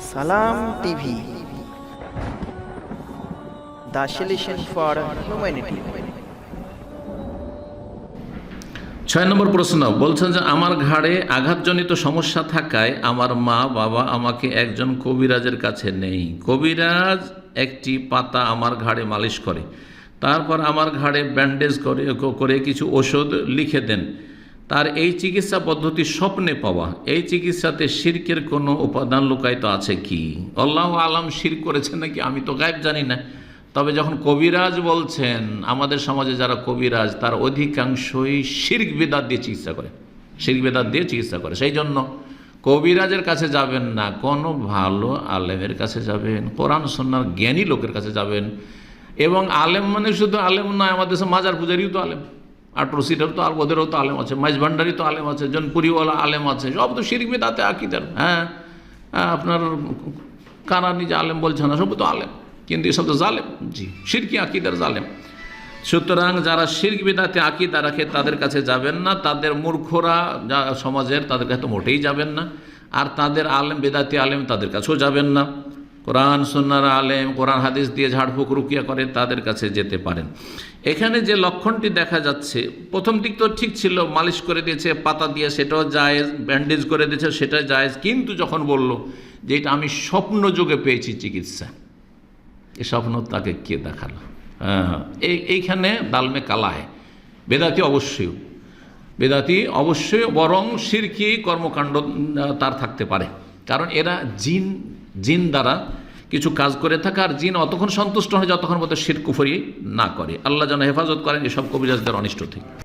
সালাম TV. For humanity. ছয় নম্বর প্রশ্ন, বলছেন যে আমার ঘাড়ে আঘাতজনিত সমস্যা থাকায় আমার মা, বাবা আমাকে একজন কবিরাজের কাছে নেই। কবিরাজ একটি পাতা আমার ঘাড়ে মালিশ করে। তারপর আমার ঘাড়ে ব্যান্ডেজ করে করে কিছু ওষুধ লিখে দেন। তার এই চিকিৎসা পদ্ধতি স্বপ্নে পাওয়া। এই চিকিৎসাতে শিরকের কোনো উপাদান লুকায়িত আছে কি? আল্লাহ আলাম শির করেছেন নাকি? আমি তো গায়েব জানি না। তবে যখন কবিরাজ বলছেন, আমাদের সমাজে যারা কবিরাজ, তার অধিকাংশই শির্ক বেদাত দিয়ে চিকিৎসা করে। শির্ক বেদাত দিয়ে চিকিৎসা করে। সেই জন্য কবিরাজের কাছে যাবেন না, কোনো ভালো আলেমের কাছে যাবেন, কোরআন সন্ন্যার জ্ঞানী লোকের কাছে যাবেন। এবং আলেম মানে শুধু আলেম নয়, আমাদের মাজার পূজারিও তো আলেম। আটর সিটার তো আর ওদেরও তো আলেম আছে মাইজ ভান্ডারি তো আলেম আছে জনপুরিওয়ালা আলেম আছে সব তো শিরিক বেদাতে আকিদার। হ্যাঁ হ্যাঁ, আপনার কারা নিজে আলেম বলছে না সব তো আলেম। কিন্তু এসব তো জালেম। জি। শিরকি আকিদার জালেম। সুতরাং যারা শির্ক বিদাতে আকিদা রাখে তাদের কাছে যাবেন না। তাদের মূর্খরা যা সমাজের তাদের কাছে তো মোটেই যাবেন না। আর তাদের আলেম বেদাতি আলেম তাদের কাছেও যাবেন না। কোরআন সন্ন্যার আলেম, কোরআন, হাদিস দিয়ে ঝাড়ফুঁক রুকিয়া করে তাদের কাছে যেতে পারেন। এখানে যে লক্ষণটি দেখা যাচ্ছে, প্রথম দিক তো ঠিক ছিল, মালিশ করে দিয়েছে, পাতা দিয়ে সেটাও জায়েজ, ব্যান্ডেজ করে দিয়েছে, সেটা জায়েজ, কিন্তু যখন বলল যে এটা আমি স্বপ্ন যোগে পেয়েছি চিকিৎসা, এ স্বপ্ন তাকে কে দেখাল? হ্যাঁ এই, এইখানে দালমে কালায় বেদাতি অবশ্যই বেদাতি অবশ্যই, বরং সিরকি কর্মকাণ্ড তার থাকতে পারে। কারণ এরা জিন জিন দ্বারা কিছু কাজ করে থাকে আর জিন অতক্ষণ সন্তুষ্ট হয় যতক্ষণ মতো শির কুফরি না করে। আল্লাহ যেন হেফাজত করেন এসব কবিরাজদের অনিষ্ট থেকে।